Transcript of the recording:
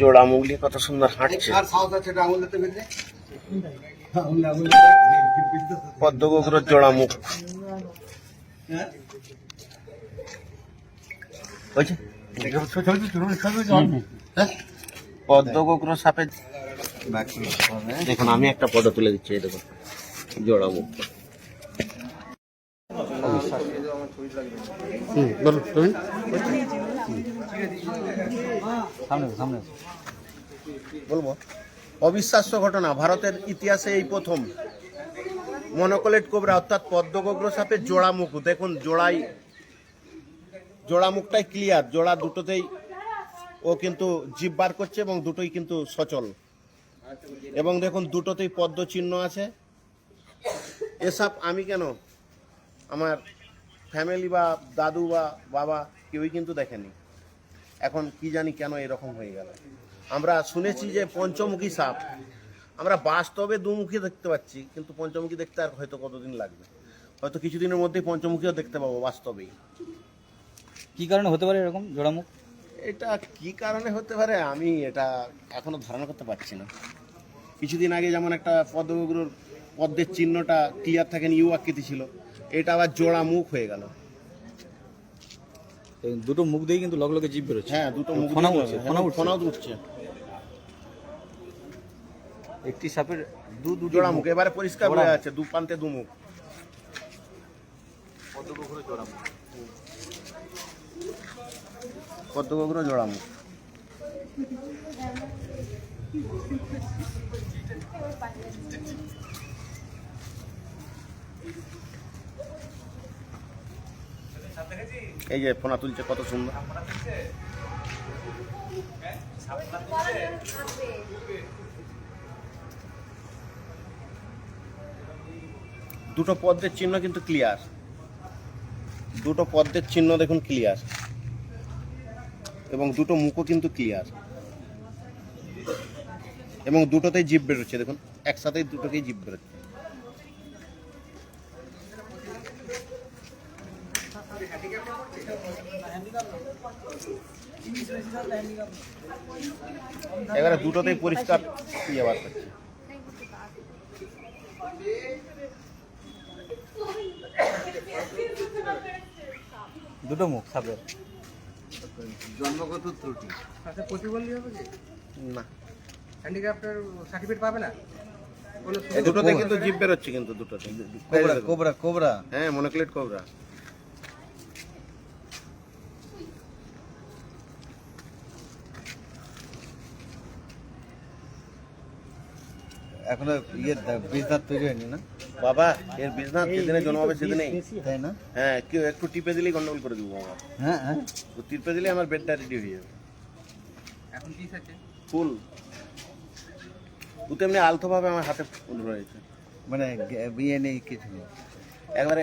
জোড়া মুগলি কত সুন্দর হাঁটছে। আর সাহস আছে এটা আঙুল। দিতে বেঁধে আঙুল আঙুল পদ্ম গোগ্রর জোড়া মুখ হয়েছে পদ্ম গোগ্র সাপের দেখুন আমি একটা পদ তুলে দিচ্ছি এই দেখুন জোড়া মুখ বলুন তুমি? সামনে সামনে বলব অবিশ্বাস্য ঘটনা ভারতের ইতিহাসে এই প্রথম। মনোকলেট কোবরা অর্থাৎ পদ্মগোগ্র সাপের জোড়া মুখ। দেখুন জোড়াই জোড়া মুখটাই ক্লিয়ার জোড়া দুটোতেই ও কিন্তু জিভ বার করছে এবং দুটোই কিন্তু সচল। এবং দেখুন দুটোতেই পদ্ম চিহ্ন আছে এসব আমি কেন? আমার ফ্যামিলি বা দাদু বা বাবা কেউই কিন্তু দেখেনি। এখন কি জানি কেন এরকম হয়ে গেল। আমরা শুনেছি যে পঞ্চমুখী সাপ। আমরা বাস্তবে দুমুখী দেখতে পাচ্ছি কিন্তু পঞ্চমুখী দেখতে আর হয়তো কতদিন লাগবে? হয়তো কিছুদিনের মধ্যেই পঞ্চমুখীও দেখতে পাবো বাস্তবেই। কি কারণে হতে পারে এরকম জোড়ামুখ এটা কি কারণে হতে পারে আমি এটা এখনও ধারণা করতে পারছি না। কিছুদিন আগে যেমন একটা পদ্মগুলোর পদ্মের চিহ্নটা ক্লিয়ার থাকেন ইউ আকৃতি ছিল। এটা আবার জোড়া মুখ হয়ে গেল। এই দুটো মুখ দিয়ে কিন্তু লগ লগে জিভ বেরোচ্ছে। হ্যাঁ দুটো মুখ ফোনা উঠছে, হ্যাঁ, ফোনা উঠছে। ফোনাও উঠছে। একটি সাপের দু দুটো জোড়া মুখ। এবারে পরিষ্কার জোড়া বোঝা যাচ্ছে দু প্রান্তে দু মুখ। পদ্মগোগ্র জোড়া মুখ। এই যে ফোনা তুলছে কত সুন্দর। দুটো পদ্মের চিহ্ন কিন্তু ক্লিয়ার দুটো পদ্মের চিহ্ন দেখুন ক্লিয়ার এবং দুটো মুখও কিন্তু ক্লিয়ার এবং দুটোতেই জিভ বেরোচ্ছে দেখুন। একসাথেই দুটোকেই জিভ বেরোচ্ছে। এবারে দুটোতেই পরিষ্কার ইয়ে বার করছে দুটো মুখ সাপের জন্মগত ত্রুটি। আচ্ছা প্রতিবন্ধী হবে কি? না। হ্যান্ডিক্যাপ্টের সার্টিফিকেট পাবে না? দুটোতে কিন্তু জিভ বেরোচ্ছে কিন্তু দুটোতে। Cobra cobra cobra. হ্যাঁ মনোক্লেট কোবরা। এখনও ইয়ে বিজনাথ তৈরি হয়নি না? বাবা এর বিজনেস যেদিনে জন্ম হবে সেদিনে তাই না? হ্যাঁ কেউ একটু টিপে দিলেই গন্ডগোল করে দিব বাবা। হ্যাঁ হ্যাঁ। তো টিপে দিলে আমার বেডটা রেডি হয়ে যাবে। এখন পিস আছে ফুল। ও তেমনি আলতো ভাবে আমার হাতে ফুল রয়েছে। মানে বিয়ে নেই কিছু নেই। একবারে